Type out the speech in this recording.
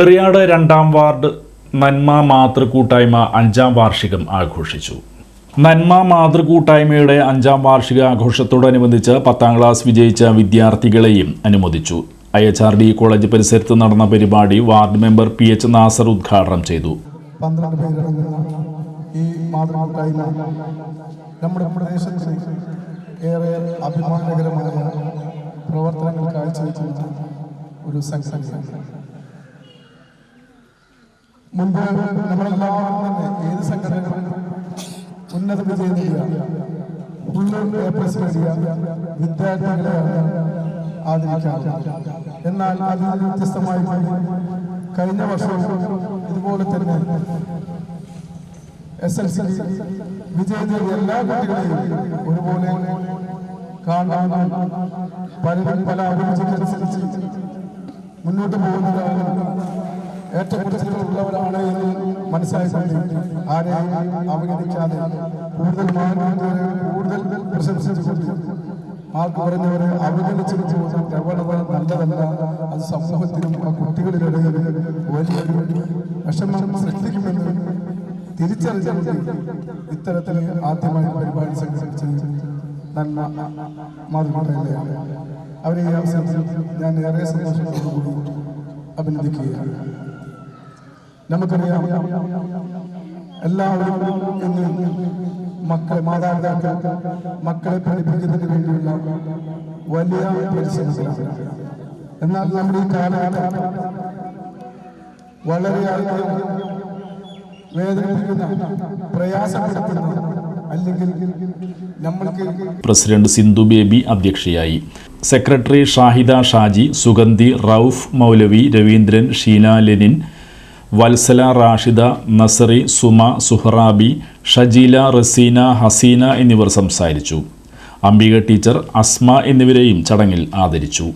എറിയാട് രണ്ടാം വാർഡ് നന്മ മാതൃകൂട്ടായ്മ അഞ്ചാം വാർഷികം ആഘോഷിച്ചു. നന്മ മാതൃകൂട്ടായ്മയുടെ അഞ്ചാം വാർഷിക ആഘോഷത്തോടനുബന്ധിച്ച് പത്താം ക്ലാസ് വിജയിച്ച വിദ്യാർത്ഥികളെയും അനുമോദിച്ചു. I H R D college പരിസരത്ത് നടന്ന പരിപാടി ward member P H Nasar ഉദ്ഘാടനം ചെയ്തു. ഈ മാതൃകൂട്ടായ്മ നമ്മുടെ ഏറെ അഭിമാനകരമായ പ്രവർത്തനങ്ങൾ ഒരു സംഘടനയാണ്. ഏത് സംഘടനകളും ഉന്നത എന്നാൽ നിന്ന് വ്യത്യസ്തമായി കഴിഞ്ഞ വർഷവും ഇതുപോലെ തന്നെ എസ് എൽ സി വിജയം നേടിയ എല്ലാ കുട്ടികളെയും ഒരുപോലെ കാണാനും പലരും പല അഭിരുചിക്കനുസരിച്ച് മുന്നോട്ട് പോകുന്നതാണ് ഏറ്റക്കുറച്ചിലുള്ളവരാണ് എന്ന് മനസ്സിലായിക്കൊണ്ട് ആരെയും അവഗണിക്കാതെ കൂടുതൽ മാനവരെ കൂടുതൽ പ്രശംസിച്ചുകൊണ്ട് മാർക്ക് പറഞ്ഞവരെ അവഗണിച്ചു പോകുന്ന നല്ലതല്ല അത് സമൂഹത്തിനും ആ കുട്ടികളിലിടയിൽ വലിയൊരു വിഷമം സൃഷ്ടിക്കുമെന്ന് തിരിച്ചറിഞ്ഞുകൊണ്ട് ഇത്തരത്തിൽ ആദ്യമായി പരിപാടി സംഘടിപ്പിച്ചത് നന്മ മാതൃകയാണ് അവരെ ഈ അവസരത്തിൽ ഞാൻ ഏറെ സന്തോഷത്തോടുകൂടി അഭിനന്ദിക്കുകയാണ്. നമുക്കറിയാം. എല്ലാവരും ഇന്ന് മക്കളെ മാതാപിതാക്കൾ മക്കളെ പഠിപ്പിക്കുന്നതിന് വേണ്ടിയുള്ള വലിയ പരിശ്രമത്തിലാണ് എന്നാൽ നമ്മുടെ ഈ കാലഘട്ടം വളരെയധികം വേദനിപ്പിക്കുന്ന പ്രയാസപ്പെടുത്തുന്ന അല്ലെങ്കിൽ നമ്മൾക്ക് പ്രസിഡന്റ് സിന്ധു ബേബി അധ്യക്ഷയായി. സെക്രട്ടറി ഷാഹിദ ഷാജി സുഗന്ധി റൌഫ് മൗലവി രവീന്ദ്രൻ ഷീന ലെനിൻ വത്സല റാഷിദ നസറി സുമ സുഹറാബി ഷജീല റസീന ഹസീന എന്നിവർ സംസാരിച്ചു. അംബിക ടീച്ചർ അസ്മ എന്നിവരെയും ചടങ്ങിൽ ആദരിച്ചു.